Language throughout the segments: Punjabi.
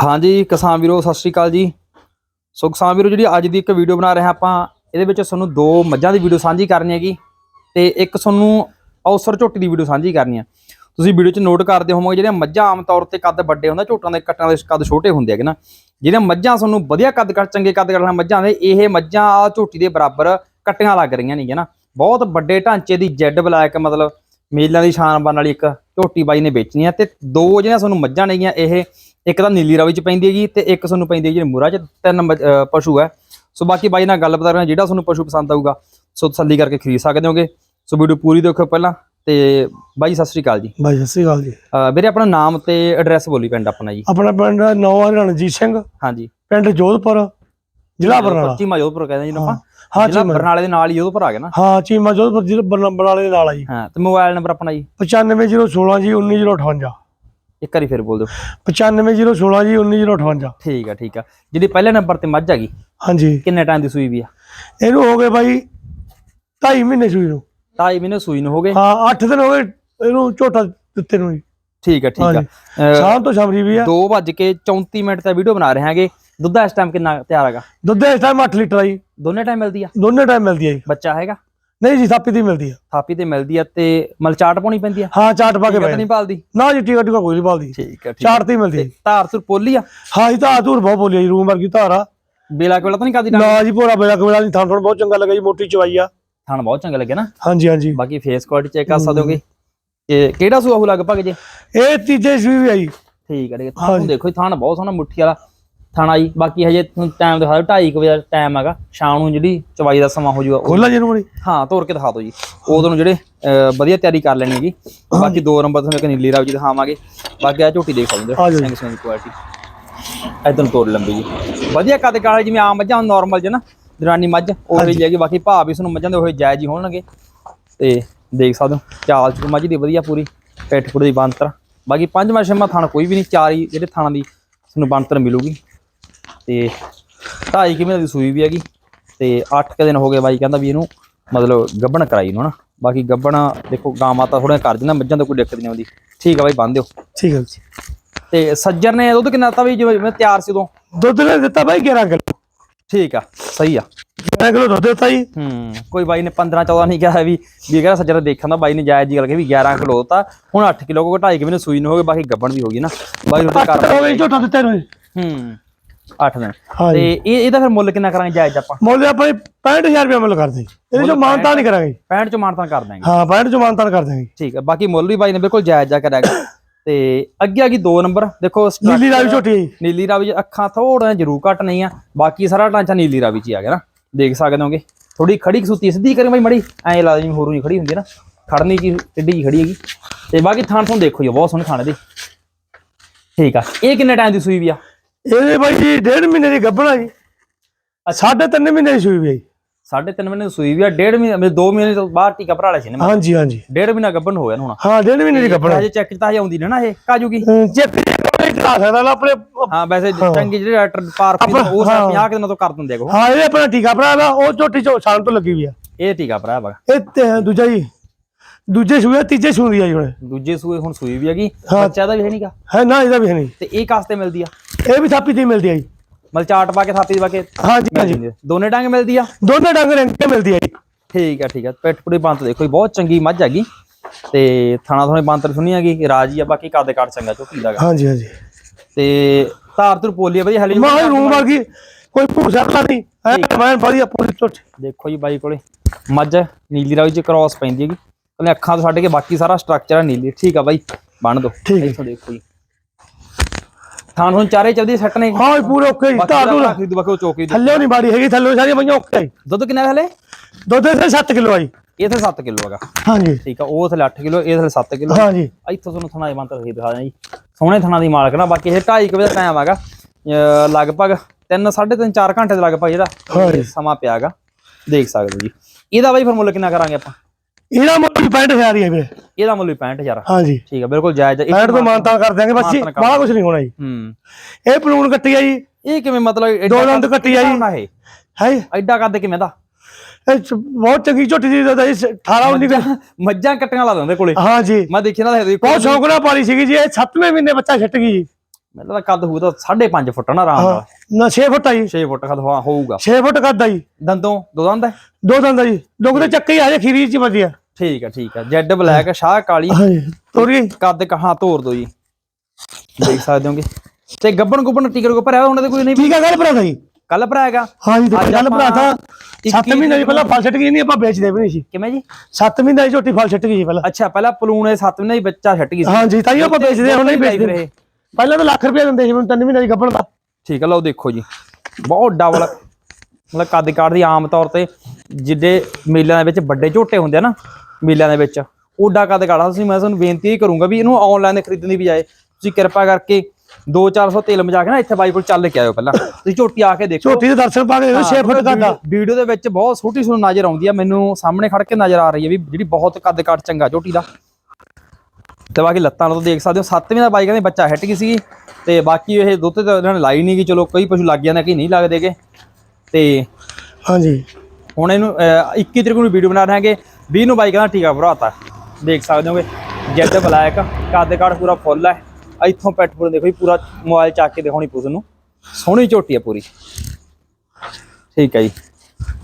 ਹਾਂਜੀ, ਕਿਸਾਨ ਵੀਰੋ, ਸਤਿ ਸ਼੍ਰੀ ਅਕਾਲ ਜੀ। ਸੋ ਕਿਸਾਨ ਵੀਰੋ, ਜਿਹੜੀ ਅੱਜ ਦੀ ਇੱਕ ਵੀਡੀਓ ਬਣਾ ਰਹੇ ਹਾਂ ਆਪਾਂ, ਇਹਦੇ ਵਿੱਚ ਤੁਹਾਨੂੰ ਦੋ ਮੱਝਾਂ ਦੀ ਵੀਡੀਓ ਸਾਂਝੀ ਕਰਨੀ ਹੈਗੀ ਤੇ ਇੱਕ ਤੁਹਾਨੂੰ ਔਸਰ ਝੋਟੀ ਦੀ ਵੀਡੀਓ ਸਾਂਝੀ ਕਰਨੀ ਹੈ ਤੁਸੀਂ ਵੀਡੀਓ 'ਚ ਨੋਟ ਕਰਦੇ ਹੋਵੋਗੇ, ਜਿਹੜੀਆਂ ਮੱਝਾਂ ਆਮ ਤੌਰ ਤੇ ਕੱਦ ਵੱਡੇ ਹੁੰਦਾ ਝੋਟਾਂ ਦੇ ਕੱਟਾਂ ਦੇ ਕੱਦ ਛੋਟੇ ਹੁੰਦੇ ਹੈਗੇ ਨਾ, ਜਿਹੜੀਆਂ ਮੱਝਾਂ ਤੁਹਾਨੂੰ ਵਧੀਆ ਕੱਦ ਕੱਟ, ਚੰਗੇ ਕੱਦ ਕੱਟਣ ਮੱਝਾਂ ਦੇ ਇਹ ਮੱਝਾਂ ਆ ਝੋਟੀ ਦੇ ਬਰਾਬਰ ਕੱਟੀਆਂ ਲੱਗ ਰਹੀਆਂ ਨੇਗੀਆਂ ਨਾ। ਬਹੁਤ ਵੱਡੇ ਢਾਂਚੇ ਦੀ ਜੈਡ ਬਲੈਕ, ਮਤਲਬ ਮੇਲਾਂ ਦੀ ਸ਼ਾਨ ਬਣ ਵਾਲੀ ਇੱਕ ਝੋਟੀ ਬਾਈ ਨੇ ਵੇਚਣੀ ਆ ਤੇ ਦੋ ਜਿਹੜੀਆਂ ਤੁਹਾਨੂੰ ਮੱਝਾਂ ਨੇਗੀਆਂ, ਇਹ ਇੱਕ ਤਾਂ ਨੀਲੀ ਰਾਵੀ ਚ ਪੈਂਦੀ ਹੈਗੀ ਤੇ ਇੱਕ ਤੁਹਾਨੂੰ ਪੈਂਦੀ ਹੈ ਜਿਹੜੀ ਮੁਰਾ ਚ ਤਿੰਨ ਅਹ ਪਸ਼ੂ ਹੈ। ਸੋ ਬਾਕੀ ਬਾਈ ਨਾਲ ਗੱਲ ਬਤਾ ਰਹੇ ਜਿਹੜਾ ਤੁਹਾਨੂੰ ਪਸ਼ੂ ਪਸੰਦ ਆਊਗਾ ਸੋ ਤਸੱਲੀ ਕਰਕੇ ਖਰੀਦ ਸਕਦੇ ਹੋਗੇ। ਸੋ ਵੀਡੀਓ ਪੂਰੀ ਦੇਖੋ ਪਹਿਲਾਂ ਤੇ ਬਾਈ ਸਤਿ ਸ੍ਰੀ ਅਕਾਲ ਜੀ। ਬਾਈ ਸਤਿ ਸ਼੍ਰੀ ਅਕਾਲ ਜੀ। ਵੀਰੇ ਆਪਣਾ ਨਾਮ ਤੇ ਐਡਰੈਸ ਬੋਲੀ ਪਿੰਡ ਆਪਣਾ ਜੀ। ਆਪਣਾ ਪਿੰਡ ਨੌਵਾਂ ਰਣਜੀਤ ਸਿੰਘ। ਹਾਂਜੀ। ਪਿੰਡ ਜੋਧਪੁਰ ਜ਼ਿਲ੍ਹਾ ਬਰਨਾਲਾ। ਚੀਮਾ ਜੋਧਪੁਰ ਕਹਿੰਦੇ ਜੀ ਆਪਾਂ। ਹਾਂ ਚੀਮਾ। ਬਰਨਾਲੇ ਦੇ ਨਾਲ ਹੀ ਜੋਧਪੁਰ ਆ ਗਿਆ ਨਾ। ਹਾਂ ਚੀਮਾ ਜੋਧਪੁਰ ਜ਼ਿਲ੍ਹਾ ਬਰਨਾ- ਬਰਨਾਲੇ ਦੇ ਨਾਲ ਆ ਜੀ। ਹਾਂ ਤੇ ਮੋਬਾਈਲ ਨੰਬਰ ਆਪਣਾ ਜੀ। 95016 ਜੀ 19058 ਇੱਕ ਵਾਰੀ ਫਿਰ ਬੋਲ ਦਿਓ। 95016 ਜੀ 19058 ਠੀਕ ਆ ਠੀਕ ਆ। ਜਿਹੜੀ ਪਹਿਲੇ ਨੰਬਰ ਤੇ ਮੱਝ ਹੈਗੀ ਹਾਂਜੀ। ਕਿੰਨੇ ਟਾਈਮ ਦੀ ਸੂਈ ਵੀ ਆ? ਇਹਨੂੰ ਹੋ ਗਏ ਬਾਈ 2.5 ਮਹੀਨੇ ਸੂਈ ਨੂੰ। ਢਾਈ ਮਹੀਨੇ ਸੂਈ ਨੂੰ ਹੋ ਗਏ? ਹਾਂ 8 ਦਿਨ ਹੋ ਗਏ ਇਹਨੂੰ ਝੋਟਾ ਦਿੱਤੇ ਨੂੰ ਜੀ। ਠੀਕ ਆ ਠੀਕ ਆ। ਸ਼ਾਮ ਤੋਂ ਸ਼ਾਮਰੀ ਵੀ ਆ। ਦੋ ਵੱਜ ਕੇ 34 ਮਿੰਟ ਦਾ ਵੀਡੀਓ ਬਣਾ ਰਹੇ ਹਾਂਗੇ। ਦੁੱਧ ਇਸ ਟਾਈਮ ਕਿੰਨਾ ਤਿਆਰ ਹੈਗਾ? ਦੁੱਧ ਇਸ ਟਾਈਮ 8 ਲੀਟਰ ਆ ਜੀ। ਦੋਨੇ ਟਾਈਮ ਮਿਲਦੀ ਆ? ਦੋਨੇ ਟਾਈਮ ਮਿਲਦੀ ਆ ਜੀ। ਬੱਚਾ ਹੈਗਾ? ਨਹੀਂ ਜੀ ਥਾਪੀ ਦੀ ਮਿਲਦੀ ਆ। ਥਾਪੀ ਤੇ ਮਿਲਦੀ ਆ ਤੇ ਮਲਚਾਟ ਪਾਉਣੀ ਪੈਂਦੀ ਆ? ਹਾਂ ਚਾਟ ਪਾ ਕੇ ਟੀਕਾ ਤਾਂ ਬੈ ਨਹੀਂ ਪਾਲਦੀ ਨਾ ਜੀ ਟੀਕਾ ਟੀਕਾ ਕੋਈ ਨਹੀਂ ਪਾਲਦੀ ਠੀਕ ਆ ਚਾਟ ਤੇ ਮਿਲਦੀ ਆ। ਧਾਰ ਤੁਰ ਪੋਲੀ ਆ? ਹਾਂ ਜੀ ਧਾਰ ਧੂਰ ਬਹੁਤ ਬੋਲੀ ਆ ਜੀ ਰੂਮ ਵਰਗੀ ਧਾਰ ਆ। ਬੇਲਾ ਕੋਲਾ ਤਾਂ ਨਹੀਂ ਡਾਂਗ? ਨਾ ਜੀ ਭੋਰਾ ਬੇਲਾ ਕਬੇਲਾ ਨਹੀਂ ਥਾਂ ਥੋੜਾ ਬਹੁਤ ਚੰਗਾ ਲੱਗਾ ਜੀ ਮੋਟੀ ਚਵਾਈ ਆ। ਥਣ ਬਹੁਤ ਚੰਗਾ ਲੱਗਿਆ ਨਾ? ਹਾਂਜੀ ਹਾਂਜੀ। ਬਾਕੀ ਫੇਸ ਕੁਆਲਿਟੀ ਚੈੱਕ ਕਰ ਸਕਦੇ ਇਹ ਕਿਹੜਾ ਸੂਆ ਹੋ ਲਗਭਗ ਜੇ? ਇਹ ਤੀਜੇ ਸੂਈ ਵੀ ਆਈ ਠੀਕ ਥਾਂ ਨੂੰ ਦੇਖੋ ਥਣ ਬਹੁਤ ਸੋਹਣਾ ਮੁੱਠੀ ਵਾਲਾ। ਥਾਣਾ ਜੀ। ਬਾਕੀ ਹਜੇ ਟਾਈਮ ਦਿਖਾ ਦਿਓ 2:30 ਵਜੇ ਟਾਈਮ ਹੈਗਾ। ਸ਼ਾਮ ਨੂੰ ਜਿਹੜੀ ਚਵਾਈ ਦਾ ਸਮਾਂ ਹੋ ਜਾਊਗਾ ਖੋਲਾ ਜੀ ਬੜੀ ਹਾਂ ਤੋੜ ਕੇ ਦਿਖਾ ਦਿਓ ਜੀ। ਉਦੋਂ ਨੂੰ ਜਿਹੜੇ ਵਧੀਆ ਤਿਆਰੀ ਕਰ ਲੈਣੀ ਹੈਗੀ। ਬਾਕੀ ਦੋ ਨੰਬਰ ਤੁਹਾਨੂੰ ਇੱਕ ਨੀਲੀ ਰਾਵ ਜੀ ਦਿਖਾਵਾਂਗੇ। ਬਾਕੀ ਆ ਝੋਟੀ ਦੇਖ ਜਾਓ। ਸਿੰਘ ਸਿੰਘ ਕੁਆਲਿਟੀ ਇਦਾਂ ਤੋੜ ਲੰਬੀ ਜੀ। ਵਧੀਆ ਕੱਦ ਕਾਲੇ ਜਿਵੇਂ ਆਮ ਮੱਝਾਂ ਨਾਰਮਲ ਜਿਹਾ ਨਾ ਦਰਾਨੀ ਮੱਝ ਉਹ ਵੀ ਹੈਗੀ ਬਾਕੀ ਭਾਅ ਵੀ ਤੁਹਾਨੂੰ ਮੱਝਾਂ ਦੇ ਹੋਏ ਜਾਇਜ਼ ਹੀ ਹੋਣਗੇ। ਤੇ ਦੇਖ ਸਕਦੇ ਹੋ ਚਾਲ ਚ ਮੱਝ ਦੀ ਵਧੀਆ ਪੂਰੀ ਪਿੱਠ ਪੁੜ ਦੀ ਬੰਤਰ ਬਾਕੀ ਪੰਜਵਾਂ ਛੇਵਾਂ ਥਣ ਕੋਈ ਵੀ ਨਹੀਂ ਚਾਰ ਹੀ ਜਿਹੜੇ ਥਾਣਾ ਦੀ ਤੁਹਾਨੂੰ ਬੰਤਰ ਮਿਲੂਗੀ। ਤੇ ਢਾਈ ਕਿਵੇਂ ਦੀ ਸੂਈ ਵੀ ਹੈਗੀ ਤੇ 8 ਕੁ ਦਿਨ ਹੋ ਗਏ ਬਾਈ ਕਹਿੰਦਾ ਵੀ ਇਹਨੂੰ ਮਤਲਬ ਗੱਬਣ ਕਰਾਈ ਨੂੰ ਹਨਾ। ਬਾਕੀ ਗੱਬਣ ਦੇਖੋ ਗਾਂ ਮਾਤਾ ਥੋੜਾ ਕਰ ਦਿੰਦਾ ਮੱਝਾਂ ਤੋਂ ਕੋਈ ਦਿੱਕਤ ਨਹੀਂ ਆਉਂਦੀ। ਠੀਕ ਆ ਬਾਈ ਬੰਨ ਦਿਓ। ਠੀਕ ਹੈ ਜੀ। ਤੇ ਸੱਜਰ ਨੇ ਦੁੱਧ ਕਿੰਨਾ ਦਿੱਤਾ ਵੀ ਜਿਵੇਂ ਤਿਆਰ ਸੀ ਉਦੋਂ? ਦੁੱਧ ਨੇ ਦਿੱਤਾ ਬਾਈ 11 ਕਿਲੋ। ਠੀਕ ਆ ਸਹੀ ਆ। 11 ਕਿਲੋ ਦੁੱਧ ਦਿੱਤਾ ਜੀ। ਹੂੰ ਕੋਈ ਬਾਈ ਨੇ 15 14 ਨਹੀਂ ਕਿਹਾ ਵੀ ਵੀ ਕਹਿੰਦਾ ਸੱਜਰ ਦੇਖਣ ਦਾ ਬਾਈ ਨੇ ਜਾਇਜ਼ ਜੀ ਗੱਲ ਕਹੀ ਵੀ 11 ਕਿਲੋ ਤਾਂ ਹੁਣ 8 ਕਿਲੋ ਕੋ 2.5 ਕਿਵੇਂ ਸੂਈ ਨੂੰ ਹੋ ਗਏ ਬਾਕੀ ਗੱਬਣ ਵੀ ਹੋ ਗਈ ਨਾ। ਬਾਈ ਉਹਦੇ ਕਰ ਝੋਟਾ ਦਿੱਤੇ ਨੂੰ। ਹੂੰ। 8 ਦਿਨ। ਹਾਂ ਤੇ ਜੀ ਇਹ ਇਹਦਾ ਫਿਰ ਮੁੱਲ ਕਿੰਨਾ ਕਰਾਂਗੇ ਜਾਇਜ਼ ਆਪਾਂ? ਮੁੱਲ ਆਪਾਂ 65000 ਰੁਪਏ ਮੁੱਲ ਕਰਦੇ। ਜੀ। ਇਹਦੇ ਚੋਂ ਮਾਨਤਾ ਨਹੀਂ ਕਰਾਂਗੇ। 65 ਚ ਮਾਨਤਾਂ ਕਰ ਦਾਂਗੇ ਹਾਂ 65 ਚੋਂ ਮਾਨਤਾ ਕਰ ਦਾਂਗੇ ਠੀਕ ਹੈ ਬਾਕੀ ਮੁੱਲ ਵੀ ਬਾਈ ਨੇ ਬਿਲਕੁਲ ਜਾਇਜ਼ ਜਾ ਕਰਿਆਗਾ ਤੇ ਅੱਗੇ ਆ ਗਈ 2 ਨੰਬਰ। ਦੇਖੋ ਨੀਲੀ ਰਾਵੀ ਝੋਟੀ ਹੈ ਜੀ। ਨੀਲੀ ਰਾਵੀ ਅੱਖਾਂ ਥੋੜਾ ਜਰੂਰ ਘੱਟ ਨਹੀਂ ਆ। ਬਾਕੀ ਸਾਰਾ ਢਾਂਚਾ ਨੀਲੀ ਰਾਵੀ 'ਚ ਹੀ ਆ ਗਿਆ ਨਾ। ਦੇਖ ਸਕਦੇ ਹੋਗੇ। ਥੋੜੀ ਖੜੀ ਖਸੂਤੀ ਸਿੱਧੀ ਕਰੇ ਬਾਈ ਮੜੀ। ਐਂ ਲੱਗਦਾ ਜਿਵੇਂ ਹੋਰੂ ਨਹੀਂ ਖੜੀ ਹੁੰਦੀ ਹੈ ਨਾ। ਖੜਨੀ ਕੀ ਟਿੱਡੀ ਜਿਹੀ ਖੜੀ ਹੈਗੀ। ਤੇ ਬਾਕੀ ਥਾਣ ਤੋਂ ਦੇਖੋ ਜੀ ਬਹੁਤ ਸੋਹਣੇ ਥਾਣੇ ਦੀ ਠੀਕ ਆ। ਇਹ ਕਿੰਨੇ ਟਾਈਮ ਦੀ ਸੂਈ ਵੀ ਆ? ਇਹਦੇ ਬਾਈ ਜੀ ਡੇਢ ਮਹੀਨੇ ਦੀ ਗੱਭਣਾ ਜੀ। ਸਾਢੇ ਤਿੰਨ ਮਹੀਨੇ ਦੀ ਸੂਈ ਵੀ ਆ ਜੀ। ਸਾਢੇ ਤਿੰਨ ਮਹੀਨੇ ਦੀ ਸੂਈ ਵੀ ਆ ਡੇਢ ਮਹੀਨੇ ਮਤਲਬ ਦੋ ਮਹੀਨੇ ਤੋਂ ਬਾਅਦ ਟੀਕਾ ਭਰਾ ਲਿਆ ਸੀ ਨਾ ਹਾਂਜੀ ਹਾਂਜੀ। ਡੇਢ ਮਹੀਨਾ ਗੱਭਣ ਹੋ ਗਿਆ ਨਾ ਹੁਣ। ਹਾਂ ਡੇਢ ਮਹੀਨੇ ਦੀ ਗੱਭਣਾ ਹਜੇ ਚੈੱਕ ਤਾਂ ਹਜੇ ਆਉਂਦੀ ਨਾ ਨਾ ਇਹ ਕਾਜੂਗੀ ਚੈੱਕ ਕਰਾ ਸਕਦਾ ਨਾ ਆਪਣੇ ਹਾਂ ਵੈਸੇ ਚੰਗੀ ਜਿਹੜੇ ਡਾਕਟਰ ਪਾਰਕ ਉਹ ਆਪਣਾ- ਹਾਂ। 50 ਦਿਨਾਂ ਤੋਂ ਕਰ ਦਿੰਦੇ ਆ ਉਹ। ਹਾਂ ਇਹ ਆਪਣਾ ਟੀਕਾ ਭਰਾ ਦਾ ਉਹ ਝੋਟੀ ਚੋਂ ਸ਼ਾਮ ਤੋਂ ਲੱਗੀ ਵੀ ਆ। ਇਹ ਟੀਕਾ ਭਰਾ ਵਾ। ਇਹ ਦੂਜਾ ਜੀ ਦੂਜੇ ਸੂਏ ਤੀਜੇ ਸੂਏ ਆ ਜੀ ਹੁਣ। ਦੂਜੇ ਸੂਏ ਹੁਣ ਸੂਈ ਵੀ ਹੈਗੀ ਹਾਂ। ਬੱਚਾ ਦਾ ਵੀ ਹੈ ਨਹੀਂਗਾ ਹੈ ਨਾ ਇਹਦਾ ਵੀ ਹੈ ਨਹੀਂ ਤੇ ਇਹ ਕਾਸਤੇ ਮਿਲਦੀ ਆ? ਇਹ ਵੀ ਥਾਪੀ ਦੀ ਮਿਲਦੀ ਆ ਜੀ। ਮਤਲਬ ਚਾਟ ਪਾ ਕੇ ਥਾਪੀ ਪਾ ਕੇ ਹਾਂਜੀ ਹਾਂਜੀ। ਆ। ਦੋਨੇ ਡੰਗ ਮਿਲਦੀ ਆ? ਦੋਨੇ ਡੰਗ ਰੰਗੇ ਮਿਲਦੀ ਆ ਜੀ। ਠੀਕ ਆ ਠੀਕ ਆ। ਪਿੱਠ ਪੁੜੀ ਬੰਤ ਦੇਖੋ ਜੀ, ਬਹੁਤ ਚੰਗੀ ਮੱਝ ਹੈਗੀ। ਤੇ ਥਾਣਾ ਥੋਣੇ ਬੰਤਰ ਸੁਣੀ ਹੈਗੀ ਰਾਜੀ ਆ ਬਾਕੀ ਕਾਦੇ ਕਾਟ ਚੰਗਾ ਝੋਟੀ ਦਾ। ਹਾਂਜੀ ਹਾਂਜੀ। ਤੇ ਧਾਰ ਤੁਰ ਪੋਲੀ ਆ ਬਈ ਹਲੇ ਮਾਂ ਰੂਮ ਵਰਗੀ ਕੋਈ ਭੂਸਾ ਨਹੀਂ। ਮੈਂ ਵਧੀਆ ਪੂਰੀ ਟੁੱਟ ਦੇਖੋ ਜੀ ਬਾਈ ਕੋਲੇ ਮੱਝ ਨੀਲੀ ਰਾਵੀ ਚ ਕ੍ਰਾਸ ਪੈਂਦੀ ਹੈਗੀ। ਉਹਨੇ ਅੱਖਾਂ ਤੋਂ ਛੱਡ ਕੇ ਬਾਕੀ ਸਾਰਾ ਸਟਰਕਚਰ ਆ ਨੀਲੀ। ਠੀਕ ਆ ਬਾਈ ਬੰਨ ਦੋ। ਠੀਕ ਹੈ। ਇੱਥੋਂ ਦੇਖੋ ਜੀ। ਥਾਣ ਹੁਣ ਚਾਰੇ ਚਲਦੀ ਸੈੱਟ ਨੇ। ਹਾਂ ਪੂਰੇ ਓਕੇ ਜੀ ਬਾਕੀ ਧਾਰ ਦਾ ਧੂਰ ਬਾਕੀ ਉਹ ਚੌਕੀ ਦੀ ਥੱਲੇ ਨਹੀਂ ਬਾੜੀ ਹੈਗੀ ਥੱਲੇ ਸਾਰੀਆਂ ਪਈਆਂ ਓਕੇ। ਦੁੱਧ ਕਿੰਨਾ ਹਲੇ ਦੁੱਧ ਦੇ 7 ਕਿਲੋ ਆਈ ਤੇ 7 ਕਿਲੋ ਹੈਗਾ। ਹਾਂਜੀ। ਠੀਕ ਆ ਉਹ ਥਲੇ 8 ਕਿਲੋ ਇਹ ਥਲੇ 7 ਕਿਲੋ। ਹਾਂਜੀ। ਇੱਥੋਂ ਤੁਹਾਨੂੰ ਥਣਾ ਦੇ ਮੰਤਰ ਹੀ ਦਿਖਾ ਦਿਆਂ ਜੀ। ਸੋਹਣੇ ਥਣਾ ਦੀ ਮਾਲਕ ਨਾ ਬਾਕੀ ਇਹ 2.5 ਵਜੇ ਦਾ ਟਾਈਮ ਹੈਗਾ। ਲਗਭਗ 3 3.5 4 ਘੰਟੇ ਦੇ ਲਗਭਗ ਜਿਹੜਾ। ਸਮਾਂ ਪਿਆ ਹੈਗਾ। ਦੇਖ ਸਕਦੇ ਜੀ। ਇਹਦਾ ਬਾਈ ਫਿਰ ਮੁੱਲ ਕਿੰਨਾ ਕਰਾਂਗੇ ਆਪਾਂ? ਇਹਦਾ ਮੁੱਲ 65000 ਹੀ ਹੈ ਵੀਰੇ। ਇਹਦਾ ਮੁੱਲ ਵੀ 65000 ਹਾਂਜੀ। ਠੀਕ ਆ ਬਿਲਕੁਲ ਜਾਇਜ਼ ਹੈ 65 ਤੋਂ ਮਾਨਤਾ ਕਰ ਦਿਆਂਗੇ ਬਸ ਜੀ ਬਾਹਲਾ ਕੁਝ ਨਹੀਂ ਹੋਣਾ ਜੀ। ਹੂੰ। ਇਹ ਪਲੂਣ ਕੱਟੀ ਆ ਜੀ। ਇਹ ਕਿਵੇਂ ਮਤਲਬ ਦੋ ਦੰਦ ਕੱਟੀ ਆ ਜੀ। ਹੈ ਐਡਾ ਕੱਦ ਕਿਵੇਂ ਦਾ? ਬਹੁਤ ਚੰਗੀ ਝੋਟੀ ਦੀ ਜੀ 18 19 ਕਿਲੋ ਮੱਝਾਂ ਕੱਟੀਆਂ ਲਾ ਦਿੰਦੇ ਕੋਲੇ। ਹਾਂ ਜੀ। ਮੈਂ ਦੇਖੀ ਨਾ ਬਹੁਤ ਸ਼ੌਕ ਨਾਲ ਪਾਲੀ ਸੀਗੀ ਜੀ ਇਹ 7ਵੇਂ ਮਹੀਨੇ ਬੱਚਾ ਛੱਟ ਗਈ ਜੀ। ਮੈਨੂੰ ਤਾਂ ਕੱਦ ਹੋਊ ਤਾਂ 5.5 ਫੁੱਟ ਨਾ ਆਰਾਮ ਨਾਲ। ਨਾ 6 ਫੁੱਟ ਆ ਜੀ। 6 ਫੁੱਟ ਕੱਦ ਹਾਂ ਹੋਊਗਾ। 6 ਫੁੱਟ ਕੱਦ ਆ ਜੀ। ਦੰਦੋਂ ਦੋ ਦੰਦ ਹੈ? ਦੋ ਦੰਦ ਆ ਜੀ। ਲੋਕ ਤੇ ਚੱਕੇ ਹੀ ਆ ਜੇ ਖੀਰੀ ਚ ਵਧੀਆ। ਠੀਕ ਹੈ ਠੀਕ ਹੈ ਜੈਡ ਬਲੈਕ ਸ਼ਾਹ ਕਾਲੀ। ਤੋਰੀ ਕੱਦ ਕਹਾਂ ਤੋੜ ਦੋ ਜੀ। ਦੇਖ ਸਕਦੇ ਹੋਗੇ। ਤੇ ਗੱਬਣ ਗੁੱਬਣ ਟਿਕਰ ਕੋ ਭਰਿਆ ਉਹਨਾਂ ਦੇ ਕੋਈ ਨਹੀਂ ਠੀਕ ਆ ਗੱਲ ਭਰਾ ਦਾ ਜੀ। ਕੱਲ ਭਰਾ ਹੈਗਾ। ਹਾਂਜੀ ਤੇ ਅੱਜ ਗੱਲ ਭਰਾ ਆਪਾਂ ਤਾਂ 7 ਇੱਕੀ ਮਹੀਨੇ ਦੀ ਪਹਿਲਾਂ ਫਲ ਛੱਟ ਗਈ ਨਹੀਂ ਆਪਾਂ ਵੇਚਦੇ ਵੀ ਨਹੀਂ ਸੀ। ਕਿਵੇਂ ਜੀ? 7 ਮਹੀਨੇ ਦੀ ਝੋਟੀ ਫਲ ਛੱਟ ਗਈ ਸੀ ਪਹਿਲਾਂ। ਅੱਛਾ ਪਹਿਲਾਂ ਪਲੂਣੇ 7 ਮਹੀਨੇ ਦੀ ਬੱਚਾ ਛੱਟ ਗਈ ਸੀ। ਹਾਂਜੀ ਤਾਂ ਹੀ ਆਪਾਂ ਵੇਚਦੇ ਹੁਣ ਨਹੀਂ ਵੇਚਦੇ ਪਹਿਲਾਂ ਤਾਂ ਲੱਖ ਰੁਪਏ ਦਿੰਦੇ ਸੀ ਮੈਨੂੰ 3 ਮਹੀਨੇ ਦੀ ਗੱਭਣ ਦਾ। ਠੀਕ ਹੈ ਲਓ ਦੇਖੋ ਜੀ। ਬਹੁਤ ਡਬਲ ਮਤਲਬ ਕੱਦ ਕਾਠ ਦੀ ਆਮ ਤੌਰ ਤੇ ਜਿੱਡੇ ਮੇਲਿਆਂ ਦੇ ਵਿੱਚ ਵੱਡੇ ਝੋਟੇ ਹੁੰਦੇ ਆ ਨਾ ਮੇਲਿਆਂ ਦੇ ਵਿੱਚ। ਓਡਾ ਕੱਦ ਕਾਠਾ ਤੁਸੀਂ ਮੈਂ ਤੁਹਾਨੂੰ ਬੇਨਤੀ ਹੀ ਕਰੂੰਗਾ ਵੀ ਇਹਨੂੰ ਆਨਲਾਈਨ ਖਰੀਦਣ ਦੀ ਬਜਾਏ ਤੁਸੀਂ ਕਿਰਪਾ ਕਰਕੇ 2-400 ਤੇਲ ਮਜਾ ਕੇ ਨਾ ਇੱਥੇ ਬਾਈਬਲ ਚੱਲ ਕੇ ਆਇਓ ਪਹਿਲਾਂ। ਤੁਸੀਂ ਝੋਟੀ ਆ ਕੇ ਦੇਖੋ। ਝੋਟੀ ਦੇ ਦਰਸ਼ਨ ਪਾ ਕੇ 6 ਫੁੱਟ ਆ। ਵੀਡੀਓ ਦੇ ਵਿੱਚ ਬਹੁਤ ਛੋਟੀ ਸੁਣ ਨਜ਼ਰ ਆਉਂਦੀ ਆ ਮੈਨੂੰ ਸਾਹਮਣੇ ਖੜ ਕੇ ਨਜ਼ਰ ਆ ਰਹੀ ਹੈ ਵੀ ਜਿਹੜੀ ਬਹੁਤ ਕੱਦ ਕਾਠ ਚੰਗਾ ਝੋਟੀ ਦਾ। ਤੇ ਬਾਕੀ ਲੱਤਾਂ ਤੋਂ ਦੇਖ ਸਕਦੇ ਹੋ ਸੱਤਵੇਂ ਦਾ ਬਾਈ ਕਹਿੰਦੇ ਬੱਚਾ ਹਿੱਟ ਗਈ ਸੀਗੀ ਤੇ ਬਾਕੀ ਇਹ ਦੁੱਧ ਤੇ ਇਹਨਾਂ ਨੇ ਲਾਈ ਨਹੀਂ ਗਈ ਚਲੋ ਕਈ ਪਸ਼ੂ ਲੱਗ ਜਾਂਦੇ ਕਈ ਨਹੀਂ ਲੱਗਦੇਗੇ ਤੇ ਹਾਂਜੀ। ਹੁਣ ਇਹਨੂੰ ਅਹ, 21 ਤਰੀਕ ਨੂੰ ਵੀਡੀਓ ਬਣਾ ਰਹੇ ਹਾਂਗੇ 20 ਨੂੰ ਬਾਈ ਕਹਿੰਦਾ ਟੀਕਾ ਭਰਾਤਾ। ਦੇਖ ਸਕਦੇ ਹੋਗੇ ਜੈਡ ਬਲੈਕ ਕੱਦ ਕਾਠ ਪੂਰਾ ਫੁੱਲ ਹੈ ਇੱਥੋਂ ਪੈਟ ਪੂਰਾ ਦੇਖੋ ਜੀ ਪੂਰਾ ਮੋਬਾਈਲ ਚੱਕ ਕੇ ਦਿਖਾਉਣੀ ਪੁੱਛ ਨੂੰ। ਸੋਹਣੀ ਝੋਟੀ ਹੈ ਪੂਰੀ। ਠੀਕ ਹੈ ਜੀ।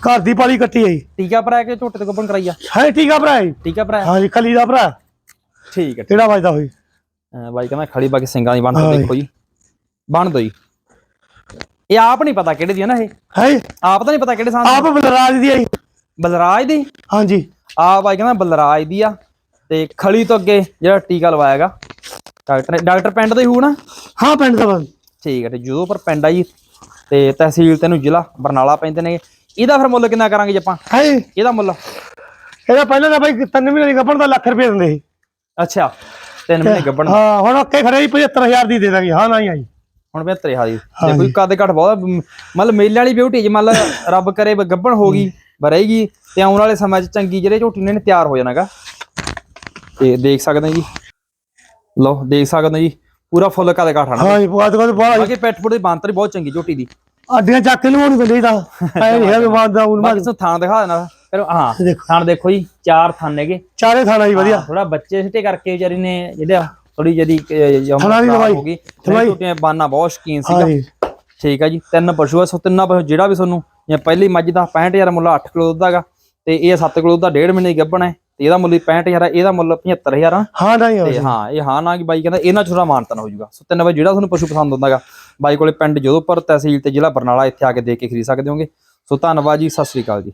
ਘਰ ਦੀ ਪਾਲੀ ਕੱਟੀ ਹੈ ਜੀ। ਟੀਕਾ ਭਰਾ ਕੇ ਝੋਟੇ ਤੇ ਗੱਬਣ ਕਰਾਈਆ ਹੈ ਆ ਭਰਾ ਜੀ। ਟੀਕਾ ਭਰਾ? ਹਾਂਜੀ ਖਲੀ ਦਾ ਭਰਾ। ਠੀਕ ਹੈ ਕਿਹੜਾ ਵੱਜਦਾ ਹੋਈ ਬਾਈ ਕਹਿੰਦਾ ਖੜੀ ਬਾਕੀ ਸਿੰਘਾਂ ਦੀ ਬਣ ਕੇ ਹਾਂ ਜੀ। ਦੇਖੋ ਜੀ। ਬਣ ਦੋ ਜੀ। ਇਹ ਆਪ ਨਹੀਂ ਪਤਾ ਕਿਹੜੇ ਦੀ ਹੈ ਨਾ ਇਹ। ਹੈ ਆਪ ਤਾਂ ਨਹੀਂ ਪਤਾ ਕਿਹੜੇ ਸਾਂ ਆਪ ਬਲਰਾਜ ਦੀ ਹੈ ਜੀ। ਬਲਰਾਜ ਦੀ? ਹਾਂਜੀ ਆ ਬਾਈ ਕਹਿੰਦਾ ਬਲਰਾਜ ਦੀ ਆ ਤੇ ਖਲੀ ਤੋਂ ਅੱਗੇ ਜਿਹੜਾ ਟੀਕਾ ਲਵਾਇਆਗਾ ਡਾਕਟਰ ਨੇ ਡਾਕਟਰ ਪਿੰਡ ਦਾ ਹੀ ਹੋਊ ਨਾ? ਹਾਂ ਪਿੰਡ ਦਾ ਬੰਦ ਠੀਕ ਹੈ ਤੇ ਜਦੋਂ ਪਰ ਪਿੰਡ ਆ ਜੀ ਤੇ ਤਹਿਸੀਲ ਤੈਨੂੰ ਜ਼ਿਲ੍ਹਾ ਬਰਨਾਲਾ ਪੈਂਦੇ ਨੇ ਇਹਦਾ ਫਿਰ ਮੁੱਲ ਕਿੰਨਾ ਕਰਾਂਗੇ ਜੀ ਆਪਾਂ? ਹੈ। ਇਹਦਾ ਮੁੱਲ? ਇਹਦਾ ਪਹਿਲਾਂ ਤਾਂ ਬਾਈ ਤਿੰਨ ਮਹੀਨੇ ਦੀ ਗੱਭਣ ਦਾ ਲੱਖ ਰੁਪਏ ਦਿੰਦੇ ਸੀ। ਅੱਛਾ ਤਿੰਨ ਮਹੀਨੇ ਗੱਬਣ ਹਾਂ ਹੁਣ ਅੱਕੇ ਖੜੇ ਜੀ 75000 ਦੀ ਦੇ ਦਾਂਗੇ। ਹਾਂ ਨਾ ਹੀ ਆਈ। ਹੁਣ 75 ਹਾਲੀ ਦੇਖੋ ਕੱਦ ਘੱਟ ਬਹੁਤ ਮਤਲਬ ਮੇਲੇ ਵਾਲੀ ਬਿਊਟੀ ਜੇ ਮੰਨ ਲਾ ਰੱਬ ਕਰੇ ਗੱਭਣ ਹੋ ਗਈ ਬਰੇਗੀ। ਤੇ ਆਉਣ ਵਾਲੇ ਸਮੇਂ 'ਚ ਚੰਗੀ ਜਿਹੜੇ ਝੋਟੀ ਨੇ ਤਿਆਰ ਹੋ ਜਾਣਾਗਾ। ਤੇ ਦੇਖ ਸਕਦੇ ਹੋ ਜੀ। ਲਓ ਦੇਖ ਸਕਦੇ ਹੋ ਜੀ। ਪੂਰਾ ਫੁੱਲ ਕੱਦ ਘੱਟ ਆਣਾ ਹਾਂ ਜੀ ਬਾਤ ਬਾਹਲਾ ਬਾਕੀ ਪੈਟ ਪੁੱਟ ਦੀ ਬਾਂਤਰੀ ਬਹੁਤ ਚੰਗੀ ਝੋਟੀ ਦੀ। ਅੱਡੀਆਂ ਚੱਕ ਕੇ ਲਵਾਉਣੀ ਪੈਂਦੀ ਤਾਂ। ਐ ਨਹੀਂ ਹੈ ਵੀ ਮਾਨ ਦਾ ਬਾਕੀ ਤੁਹਾਨੂੰ ਥਾਣ ਦਿਖਾ ਦੇਣਾ। ਫਿਰ ਹਾਂ। ਥਾਣ ਦੇਖੋ ਜੀ। ਚਾਰ ਥਾਨ ਹੈਗੇ ਚਾਰੇ ਥਾਣਾ ਜੀ ਵਧੀਆ। ਥੋੜਾ ਬੱਚੇ ਸਿੱਟੇ ਕਰਕੇ ਵਿਚਾਰੀ ਨੇ ਜਿਹੜਾ ਥੋੜੀ ਜਿਹੀ ਥਣਾ ਦੀ ਦਵਾਈ। ਹੋਗੀ ਦਵਾਈ। ਝੋਟੀਆਂ ਬਾਨਾ ਬਹੁਤ ਸ਼ਕੀਨ ਹਾਂ ਸੀਗਾ। ਠੀਕ ਆ ਜੀ। ਤਿੰਨ ਪਸ਼ੂ ਆ ਸੋ ਤਿੰਨਾਂ ਪਸ਼ੂ ਜਿਹੜਾ ਵੀ ਤੁਹਾਨੂੰ ਜਾਂ ਪਹਿਲੀ ਮੱਝ ਦਾ 65000 ਮੁੱਲ 8 ਕਿਲੋ ਦੁੱਧ ਹੈਗਾ। ਤੇ ਇਹ 7 ਕਿਲੋ ਦਾ ਡੇਢ ਮਹੀਨੇ ਦੀ ਗੱਭਣ ਹੈ ਤੇ ਇਹਦਾ ਮੁੱਲ 65000 ਆ ਇਹਦਾ ਮੁੱਲ 75000 ਆ। ਹਾਂ ਤੇ ਹਾਂ ਇਹ ਹਾਂ ਨਾ ਕਿ ਬਾਈ ਕਹਿੰਦਾ ਇਹਨਾਂ ਛੋੜਾ ਮਾਨਤਨ ਹੋ ਜਾਊਗਾ। ਸੋ ਤਿੰਨ ਵਜੇ ਜਿਹੜਾ ਤੁਹਾਨੂੰ ਪਸ਼ੂ ਪਸੰਦ ਹੁੰਦਾਗਾ ਬਾਈ ਕੋਲੇ ਪਿੰਡ ਜੋਧਪੁਰ ਤਹਿਸੀਲ ਤੇ ਜ਼ਿਲ੍ਹਾ ਬਰਨਾਲਾ ਇੱਥੇ ਆ ਕੇ ਦੇਖ ਕੇ ਖਰੀਦ ਸਕਦੇ ਹੋਗੇ। ਸੋ ਧੰਨਵਾਦ ਜੀ ਸਤਿ ਸ੍ਰੀ ਅਕਾਲ ਜੀ।